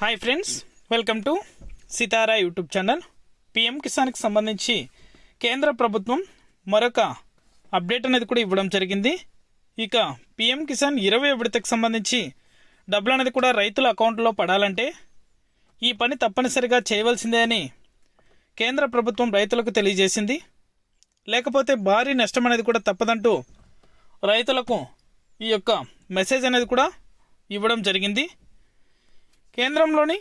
Hi friends welcome to Sitara YouTube channel PM కిసాన్కి సంబంధించి కేంద్ర ప్రభుత్వం మరొక అప్డేట్ అనేది కూడా ఇవ్వడం జరిగింది. ఇక పిఎం కిసాన్ ఇరవై విడతకు సంబంధించి డబ్బులు అనేది కూడా రైతుల అకౌంట్లో పడాలంటే ఈ పని తప్పనిసరిగా చేయవలసిందే అని కేంద్ర ప్రభుత్వం రైతులకు తెలియజేసింది. లేకపోతే భారీ నష్టం అనేది కూడా తప్పదంటూ రైతులకు ఈ యొక్క మెసేజ్ అనేది కూడా ఇవ్వడం జరిగింది. కేంద్రంలోని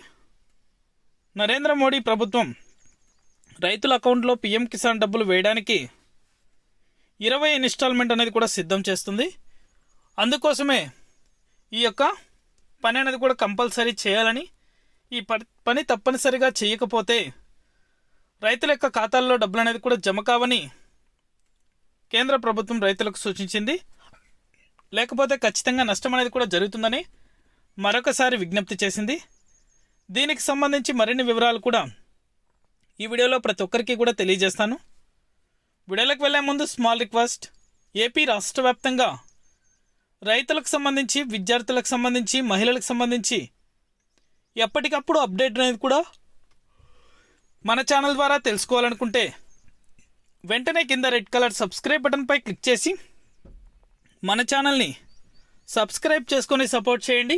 నరేంద్ర మోడీ ప్రభుత్వం రైతుల అకౌంట్లో పిఎం కిసాన్ డబ్బులు వేయడానికి ఇరవై ఇన్స్టాల్మెంట్ అనేది కూడా సిద్ధం చేస్తుంది. అందుకోసమే ఈ యొక్క పని అనేది కూడా కంపల్సరీ చేయాలని ఈ ప- పని తప్పనిసరిగా చేయకపోతే రైతుల యొక్క ఖాతాల్లో డబ్బులు అనేది కూడా జమ కావని కేంద్ర ప్రభుత్వం రైతులకు సూచించింది. లేకపోతే ఖచ్చితంగా నష్టం అనేది కూడా జరుగుతుందని మరొకసారి విజ్ఞప్తి చేసింది. దీనికి సంబంధించి మరిన్ని వివరాలు కూడా ఈ వీడియోలో ప్రతి ఒక్కరికి కూడా తెలియజేస్తాను. వీడియోలకు వెళ్ళే ముందు స్మాల్ రిక్వెస్ట్. ఏపీ రాష్ట్ర వ్యాప్తంగా రైతులకు సంబంధించి విద్యార్థులకు సంబంధించి మహిళలకు సంబంధించి ఎప్పటికప్పుడు అప్డేట్ అనేది కూడా మన ఛానల్ ద్వారా తెలుసుకోవాలనుకుంటే వెంటనే కింద రెడ్ కలర్ సబ్స్క్రైబ్ బటన్పై క్లిక్ చేసి మన ఛానల్ని సబ్స్క్రైబ్ చేసుకొని సపోర్ట్ చేయండి.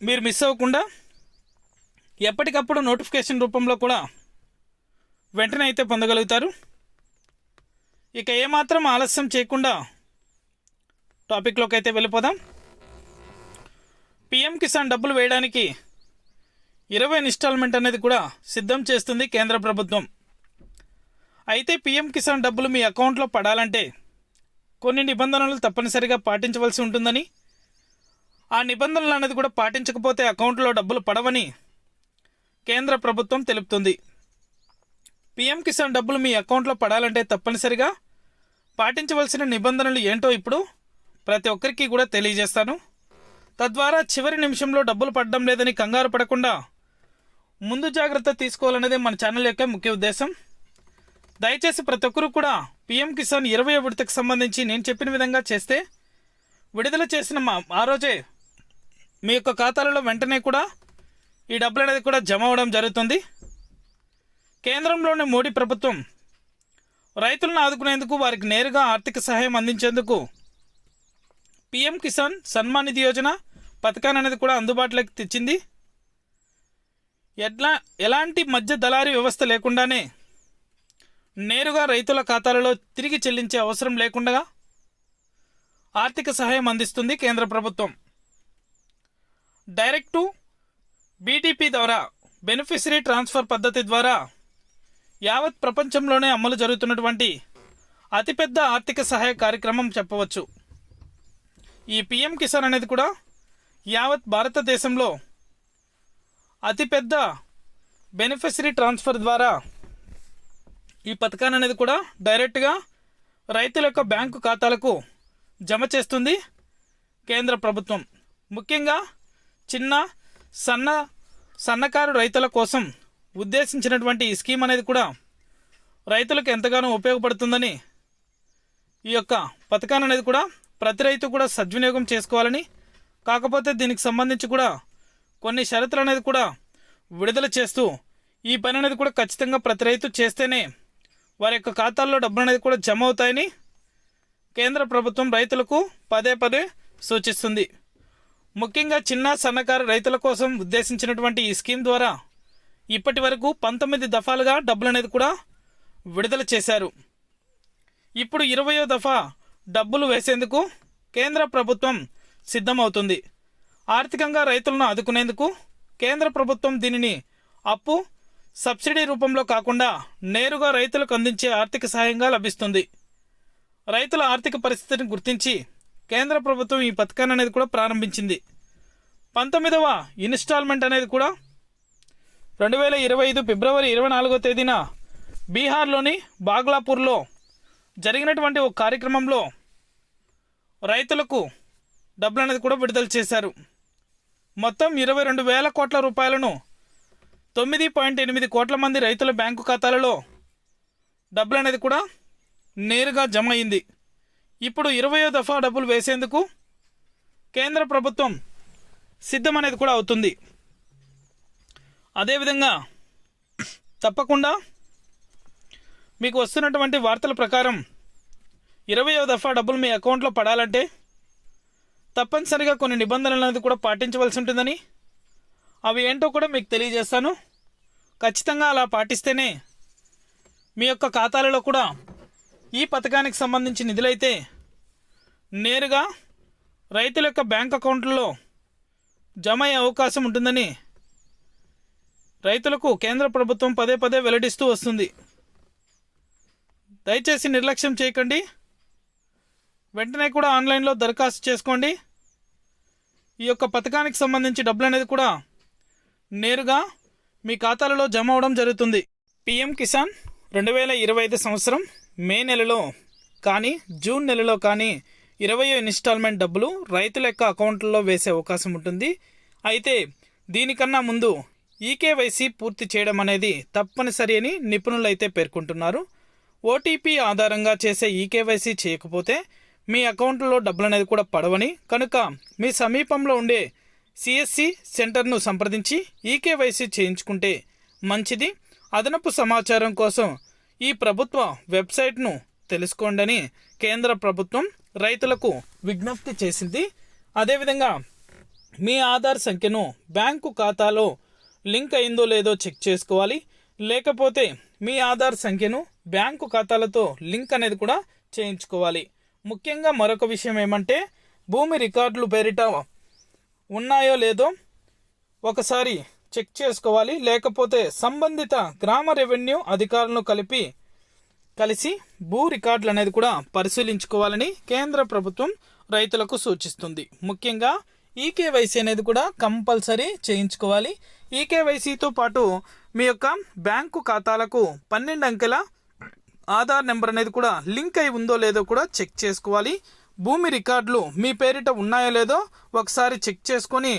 మీరు మిస్ అవ్వకుండా ఎప్పటికప్పుడు నోటిఫికేషన్ రూపంలో కూడా వెంటనే అయితే పొందగలుగుతారు. ఇక ఏమాత్రం ఆలస్యం చేయకుండా టాపిక్లోకి అయితే వెళ్ళిపోదాం. పిఎం కిసాన్ డబ్బులు వేయడానికి ఇరవై ఇన్స్టాల్మెంట్ అనేది కూడా సిద్ధం చేస్తుంది కేంద్ర ప్రభుత్వం. అయితే పిఎం కిసాన్ డబ్బులు మీ అకౌంట్లో పడాలంటే కొన్ని నిబంధనలు తప్పనిసరిగా పాటించవలసి ఉంటుందని ఆ నిబంధనలు అనేది కూడా పాటించకపోతే అకౌంట్లో డబ్బులు పడవని కేంద్ర ప్రభుత్వం తెలుపుతుంది. పిఎం కిసాన్ డబ్బులు మీ అకౌంట్లో పడాలంటే తప్పనిసరిగా పాటించవలసిన నిబంధనలు ఏంటో ఇప్పుడు ప్రతి ఒక్కరికి కూడా తెలియజేస్తాను. తద్వారా చివరి నిమిషంలో డబ్బులు పడడం లేదని కంగారు పడకుండా ముందు జాగ్రత్త తీసుకోవాలనేదే మన ఛానల్ యొక్క ముఖ్య ఉద్దేశం. దయచేసి ప్రతి ఒక్కరూ కూడా పిఎం కిసాన్ ఇరవై విడతకు సంబంధించి నేను చెప్పిన విధంగా చేస్తే విడుదల చేసిన మా ఆ రోజే మీ యొక్క ఖాతాలలో వెంటనే కూడా ఈ డబ్బులు అనేది కూడా జమ అవ్వడం జరుగుతుంది. కేంద్రంలోని మోడీ ప్రభుత్వం రైతులను ఆదుకునేందుకు వారికి నేరుగా ఆర్థిక సహాయం అందించేందుకు పిఎం కిసాన్ సన్మాన్ నిధి యోజన పథకాన్ని అనేది కూడా అందుబాటులోకి తెచ్చింది. ఎట్లా ఎలాంటి మధ్య దళారీ వ్యవస్థ లేకుండానే నేరుగా రైతుల ఖాతాలలో తిరిగి చెల్లించే అవసరం లేకుండా ఆర్థిక సహాయం అందిస్తుంది కేంద్ర ప్రభుత్వం. డైరెక్టు బీటీపీ ద్వారా బెనిఫిషరీ ట్రాన్స్ఫర్ పద్ధతి ద్వారా యావత్ ప్రపంచంలోనే అమలు జరుగుతున్నటువంటి అతిపెద్ద ఆర్థిక సహాయ కార్యక్రమం చెప్పవచ్చు. ఈ పిఎం కిసాన్ అనేది కూడా యావత్ భారతదేశంలో అతిపెద్ద బెనిఫిషరీ ట్రాన్స్ఫర్ ద్వారా ఈ పథకాన్ని అనేది కూడా డైరెక్ట్గా రైతుల యొక్క బ్యాంకు ఖాతాలకు జమ చేస్తుంది కేంద్ర ప్రభుత్వం. ముఖ్యంగా చిన్న సన్న సన్నకారు రైతుల కోసం ఉద్దేశించినటువంటి ఈ స్కీమ్ అనేది కూడా రైతులకు ఎంతగానో ఉపయోగపడుతుందని ఈ యొక్క పథకాన్ని అనేది కూడా ప్రతి రైతు కూడా సద్వినియోగం చేసుకోవాలని కాకపోతే దీనికి సంబంధించి కూడా కొన్ని షరతులు అనేది కూడా విడుదల చేస్తూ ఈ పని అనేది కూడా ఖచ్చితంగా ప్రతి రైతు చేస్తేనే వారి యొక్క ఖాతాల్లో డబ్బులు అనేది కూడా జమ అవుతాయని కేంద్ర ప్రభుత్వం రైతులకు పదే పదే సూచిస్తుంది. ముఖ్యంగా చిన్న సన్నకారు రైతుల కోసం ఉద్దేశించినటువంటి ఈ స్కీమ్ ద్వారా ఇప్పటి వరకు పంతొమ్మిది దఫాలుగా డబ్బులు అనేది కూడా విడుదల చేశారు. ఇప్పుడు ఇరవయో దఫా డబ్బులు వేసేందుకు కేంద్ర ప్రభుత్వం సిద్ధమవుతుంది. ఆర్థికంగా రైతులను ఆదుకునేందుకు కేంద్ర ప్రభుత్వం దీనిని అప్పు సబ్సిడీ రూపంలో కాకుండా నేరుగా రైతులకు అందించే ఆర్థిక సహాయంగా లభిస్తుంది. రైతుల ఆర్థిక పరిస్థితిని గుర్తించి కేంద్ర ప్రభుత్వం ఈ పథకాన్ని అనేది కూడా ప్రారంభించింది. పంతొమ్మిదవ ఇన్స్టాల్మెంట్ అనేది కూడా రెండు వేల ఇరవై ఐదు ఫిబ్రవరి ఇరవై నాలుగో తేదీన బీహార్లోని బాగ్లాపూర్లో జరిగినటువంటి ఒక కార్యక్రమంలో రైతులకు డబ్బులు అనేది కూడా విడుదల చేశారు. మొత్తం ఇరవై రెండు వేల కోట్ల రూపాయలను తొమ్మిది పాయింట్ ఎనిమిది కోట్ల మంది రైతుల బ్యాంకు ఖాతాలలో డబ్బులు అనేది కూడా నేరుగా జమ అయింది. ఇప్పుడు ఇరవయో దఫా డబ్బులు వేసేందుకు కేంద్ర ప్రభుత్వం సిద్ధం అనేది కూడా అవుతుంది. అదేవిధంగా తప్పకుండా మీకు వస్తున్నటువంటి వార్తల ప్రకారం ఇరవయో దఫా డబ్బులు మీ అకౌంట్లో పడాలంటే తప్పనిసరిగా కొన్ని నిబంధనలు అనేది కూడా పాటించవలసి ఉంటుందని అవి ఏంటో కూడా మీకు తెలియజేస్తాను. ఖచ్చితంగా అలా పాటిస్తేనే మీ యొక్క ఖాతాలలో కూడా ఈ పథకానికి సంబంధించి నిధులైతే నేరుగా రైతుల యొక్క బ్యాంక్ అకౌంట్లో జమ అయ్యే అవకాశం ఉంటుందని రైతులకు కేంద్ర ప్రభుత్వం పదే పదే వెల్లడిస్తూ వస్తుంది. దయచేసి నిర్లక్ష్యం చేయకండి. వెంటనే కూడా ఆన్లైన్లో దరఖాస్తు చేసుకోండి. ఈ యొక్క పథకానికి సంబంధించి డబ్బులు అనేది కూడా నేరుగా మీ ఖాతాలలో జమ అవడం జరుగుతుంది. పిఎం కిసాన్ రెండు వేల ఇరవై ఐదు సంవత్సరం మే నెలలో కానీ జూన్ నెలలో కానీ ఇరవై ఇన్స్టాల్మెంట్ డబ్బులు రైతుల యొక్క అకౌంట్లలో వేసే అవకాశం ఉంటుంది. అయితే దీనికన్నా ముందు ఈకేవైసీ పూర్తి చేయడం అనేది తప్పనిసరి అని నిపుణులు అయితే పేర్కొంటున్నారు. ఓటీపీ ఆధారంగా చేసే ఈకేవైసీ చేయకపోతే మీ అకౌంట్లో డబ్బులు అనేది కూడా పడవని కనుక మీ సమీపంలో ఉండే సిఎస్సి సెంటర్ను సంప్రదించి ఈకేవైసీ చేయించుకుంటే మంచిది. అదనపు సమాచారం కోసం ఈ ప్రభుత్వ వెబ్సైట్ను తెలుసుకోండి కేంద్ర ప్రభుత్వం రైతులకు విజ్ఞప్తి చేసింది. అదేవిధంగా మీ ఆధార్ సంఖ్యను బ్యాంకు ఖాతాలో లింక్ అయిందో లేదో చెక్ చేసుకోవాలి. లేకపోతే మీ ఆధార్ సంఖ్యను బ్యాంకు ఖాతాలతో లింక్ అనేది కూడా చేయించుకోవాలి. ముఖ్యంగా మరొక విషయం ఏమంటే భూమి రికార్డులు పేరిట ఉన్నాయో లేదో ఒకసారి చెక్ చేసుకోవాలి. లేకపోతే సంబంధిత గ్రామ రెవెన్యూ అధికారులను కలిపి కలిసి భూ రికార్డులు అనేది కూడా పరిశీలించుకోవాలని కేంద్ర ప్రభుత్వం రైతులకు సూచిస్తుంది. ముఖ్యంగా ఈకేవైసీ అనేది కూడా కంపల్సరీ చేయించుకోవాలి. ఈకేవైసీతో పాటు మీ యొక్క బ్యాంకు ఖాతాలకు పన్నెండు అంకెల ఆధార్ నెంబర్ అనేది కూడా లింక్ అయి ఉందో లేదో కూడా చెక్ చేసుకోవాలి. భూమి రికార్డులు మీ పేరిట ఉన్నాయో లేదో ఒకసారి చెక్ చేసుకొని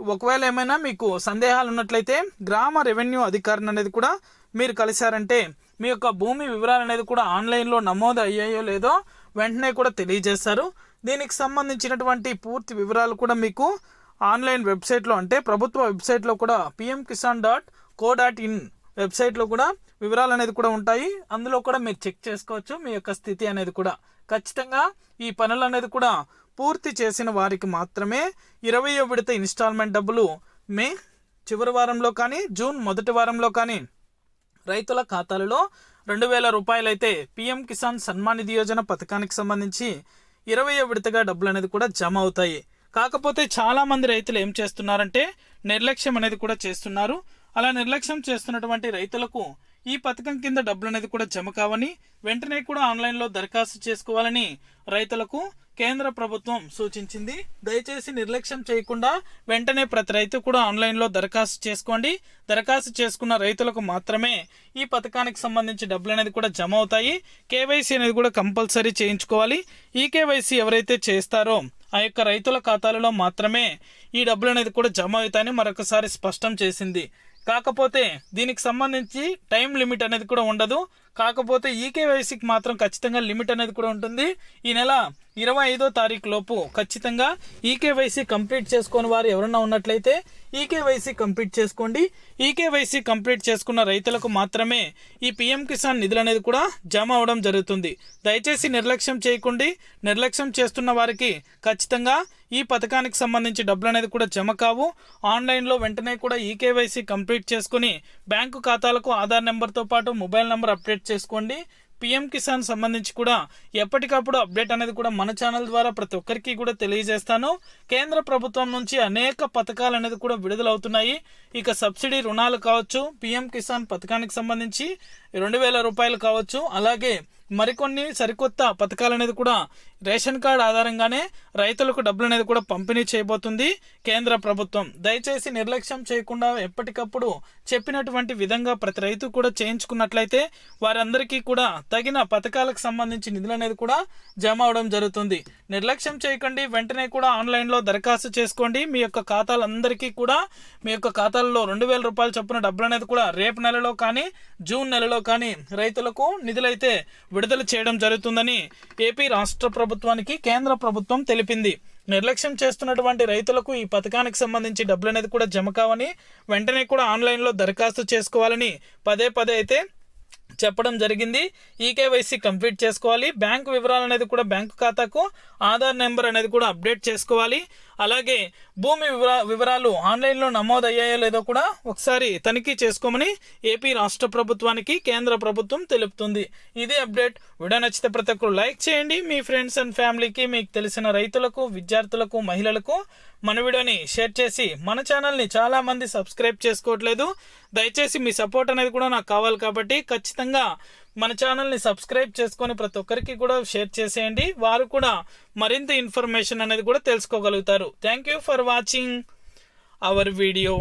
ఒకవేళ ఏమైనా మీకు సందేహాలు ఉన్నట్లయితే గ్రామ రెవెన్యూ అధికారిని అనేది కూడా మీరు కలిశారంటే మీ యొక్క భూమి వివరాలు అనేది కూడా ఆన్లైన్లో నమోదు అయ్యాయో లేదో వెంటనే కూడా తెలియజేస్తారు దీనికి సంబంధించినటువంటి పూర్తి వివరాలు కూడా మీకు ఆన్లైన్ వెబ్సైట్లో అంటే ప్రభుత్వ వెబ్సైట్లో కూడా PM Kisan dot co dot in వెబ్సైట్లో కూడా వివరాలు అనేది కూడా ఉంటాయి. అందులో కూడా మీరు చెక్ చేసుకోవచ్చు మీ యొక్క స్థితి అనేది కూడా. ఖచ్చితంగా ఈ పనులు అనేది కూడా పూర్తి చేసిన వారికి మాత్రమే ఇరవయో విడత ఇన్స్టాల్మెంట్ డబ్బులు మే చివరి వారంలో కానీ జూన్ మొదటి వారంలో కానీ రైతుల ఖాతాలలో రెండు వేల రూపాయలైతే పీఎం కిసాన్ సన్మాన్ నిధి యోజన పథకానికి సంబంధించి ఇరవై విడతగా డబ్బులు అనేది కూడా జమ అవుతాయి. కాకపోతే చాలామంది రైతులు ఏం చేస్తున్నారంటే నిర్లక్ష్యం అనేది కూడా చేస్తున్నారు. అలా నిర్లక్ష్యం చేస్తున్నటువంటి రైతులకు ఈ పథకం కింద డబ్బులు అనేది కూడా జమ కావని వెంటనే కూడా ఆన్లైన్లో దరఖాస్తు చేసుకోవాలని రైతులకు కేంద్ర ప్రభుత్వం సూచించింది. దయచేసి నిర్లక్ష్యం చేయకుండా వెంటనే ప్రతి రైతు కూడా ఆన్లైన్లో దరఖాస్తు చేసుకోండి. దరఖాస్తు చేసుకున్న రైతులకు మాత్రమే ఈ పథకానికి సంబంధించి డబ్బులు అనేది కూడా జమ అవుతాయి. కేవైసీ అనేది కూడా కంపల్సరీ చేయించుకోవాలి. ఈ కేవైసీ ఎవరైతే చేస్తారో ఆ యొక్క రైతుల ఖాతాలలో మాత్రమే ఈ డబ్బులు అనేది కూడా జమ అవుతాయని మరొకసారి స్పష్టం చేసింది. కాకపోతే దీనికి సంబంధించి టైం లిమిట్ అనేది కూడా ఉండదు. కాకపోతే ఈకేవైసీకి మాత్రం ఖచ్చితంగా లిమిట్ అనేది కూడా ఉంటుంది. ఈ నెల ఇరవై ఐదో తారీఖు లోపు ఖచ్చితంగా ఈకేవైసీ కంప్లీట్ చేసుకొని వారు ఎవరన్నా ఉన్నట్లయితే ఈకేవైసీ కంప్లీట్ చేసుకోండి. ఈకేవైసీ కంప్లీట్ చేసుకున్న రైతులకు మాత్రమే ఈ పిఎం కిసాన్ నిధులు అనేది కూడా జమ అవడం జరుగుతుంది. దయచేసి నిర్లక్ష్యం చేయకండి. నిర్లక్ష్యం చేస్తున్న వారికి ఖచ్చితంగా ఈ పథకానికి సంబంధించి డబ్బులు అనేది కూడా జమ కావు. ఆన్లైన్లో వెంటనే కూడా ఈకేవైసీ కంప్లీట్ చేసుకుని బ్యాంకు ఖాతాలకు ఆధార్ నెంబర్తో పాటు మొబైల్ నెంబర్ అప్డేట్ చేసుకోండి. పిఎం కిసాన్ సంబంధించి కూడా ఎప్పటికప్పుడు అప్డేట్ అనేది కూడా మన ఛానల్ ద్వారా ప్రతి ఒక్కరికి కూడా తెలియజేస్తాను. కేంద్ర ప్రభుత్వం నుంచి అనేక పథకాలు అనేది కూడా విడుదలవుతున్నాయి. ఇక సబ్సిడీ రుణాలు కావచ్చు పిఎం కిసాన్ పథకానికి సంబంధించి రెండు వేల రూపాయలు కావచ్చు అలాగే మరికొన్ని సరికొత్త పథకాలు అనేది కూడా రేషన్ కార్డు ఆధారంగానే రైతులకు డబ్బులు అనేది కూడా పంపిణీ చేయబోతుంది కేంద్ర ప్రభుత్వం. దయచేసి నిర్లక్ష్యం చేయకుండా ఎప్పటికప్పుడు చెప్పినటువంటి విధంగా ప్రతి రైతు కూడా చేయించుకున్నట్లయితే వారందరికీ కూడా తగిన పథకాలకు సంబంధించి నిధులు అనేది కూడా జమ అవడం జరుగుతుంది. నిర్లక్ష్యం చేయకండి. వెంటనే కూడా ఆన్లైన్లో దరఖాస్తు చేసుకోండి. మీ యొక్క ఖాతాలందరికీ కూడా మీ యొక్క ఖాతాల్లో రెండు వేల రూపాయలు చొప్పున డబ్బులు అనేది కూడా రేపు నెలలో కానీ జూన్ నెలలో కానీ రైతులకు నిధులైతే విడుదల చేయడం జరుగుతుందని ఏపీ రాష్ట్ర ప్రభుత్వానికి కేంద్ర ప్రభుత్వం తెలిపింది. నిర్లక్ష్యం చేస్తున్నటువంటి రైతులకు ఈ పథకానికి సంబంధించి డబ్బులు అనేది కూడా జమ కావని వెంటనే కూడా ఆన్లైన్లో దరఖాస్తు చేసుకోవాలని పదే పదే అయితే చెప్పడం జరిగింది. ఈకేవైసీ కంప్లీట్ చేసుకోవాలి. బ్యాంక్ వివరాలు అనేది కూడా బ్యాంకు ఖాతాకు ఆధార్ నెంబర్ అనేది కూడా అప్డేట్ చేసుకోవాలి. అలాగే భూమి వివరా వివరాలు ఆన్లైన్లో నమోదు అయ్యాయో లేదో కూడా ఒకసారి తనిఖీ చేసుకోమని ఏపీ రాష్ట్ర ప్రభుత్వానికి కేంద్ర ప్రభుత్వం తెలుపుతుంది. ఇది అప్డేట్. వీడియో నచ్చితే ప్రతి ఒక్కరు లైక్ చేయండి. మీ ఫ్రెండ్స్ అండ్ ఫ్యామిలీకి మీకు తెలిసిన రైతులకు విద్యార్థులకు మహిళలకు మన వీడియోని షేర్ చేసి మన ఛానల్ని చాలామంది సబ్స్క్రైబ్ చేసుకోవట్లేదు. దయచేసి మీ సపోర్ట్ అనేది కూడా నాకు కావాలి కాబట్టి ఖచ్చితంగా ఖచ్చితంగా మన ఛానల్ని సబ్స్క్రైబ్ చేసుకొని ప్రతి ఒక్కరికి కూడా షేర్ చేసేయండి. వారు కూడా మరింత ఇన్ఫర్మేషన్ అనేది కూడా తెలుసుకోగలుగుతారు. Thank you for watching our video